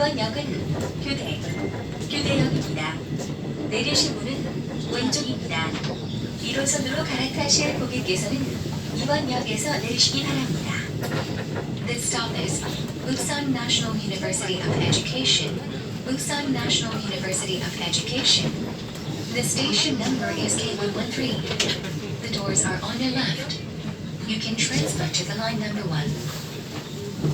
1번역은 교대, 교대역입니다. 내리실 문은 왼쪽입니다. 1호선으로 갈아타실 고객께서는 내리시기 바랍니다. Stop is Busan National University of Education, Busan National University of Education. The station number is K113. The doors are on your left. You can transfer to the line number 1.